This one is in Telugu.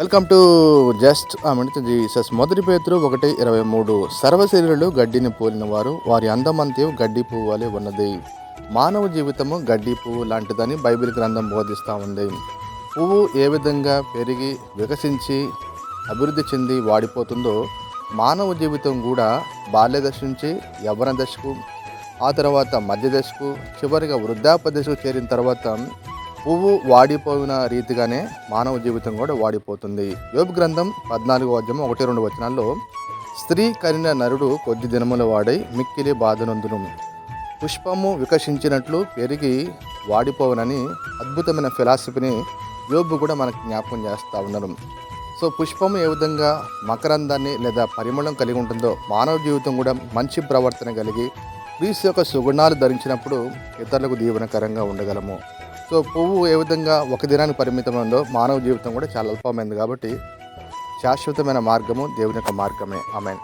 వెల్కమ్ టు జస్ట్ ఆమె జీసస్. మొదటి పేతురు ఒకటి ఇరవై మూడు. సర్వశరీరులు గడ్డిని పోలిన వారు వారి అందమంతయు గడ్డి పువ్వు వలె ఉన్నది. మానవ జీవితము గడ్డి పువ్వు లాంటిదని బైబిల్ గ్రంథం బోధిస్తూ ఉంది. పువ్వు ఏ విధంగా పెరిగి వికసించి అభివృద్ధి చెంది వాడిపోతుందో మానవ జీవితం కూడా బాల్య దశ నుంచి యవ్వన దశకు ఆ తర్వాత మధ్య దశకు చివరిగా వృద్ధాప్య దశకు చేరిన తర్వాత పువ్వు వాడిపోయిన రీతిగానే మానవ జీవితం కూడా వాడిపోతుంది. యోగ గ్రంథం పద్నాలుగో అధ్యాయం ఒకటి రెండు వచనాల్లో స్త్రీ కరిన నరుడు కొద్ది దినముల వాడై మిక్కిలి బాధనందును. పుష్పము వికసించినట్లు పెరిగి వాడిపోవనని అద్భుతమైన ఫిలాసఫీని యోబు కూడా మనకు జ్ఞాపకం చేస్తూ ఉన్నారు. సో పుష్పము ఏ విధంగా మకరందాన్ని లేదా పరిమళం కలిగి ఉంటుందో మానవ జీవితం కూడా మంచి ప్రవర్తన కలిగి క్రీస్తు యొక్క సుగుణాలు ధరించినప్పుడు ఇతరులకు దీవెనకరంగా ఉండగలము. సో పువ్వు ఏ విధంగా ఒక దినానికి పరిమితం ఉందో మానవ జీవితం కూడా చాలా అల్పమైంది కాబట్టి శాశ్వతమైన మార్గము దేవుని యొక్క మార్గమే. ఆమెన్.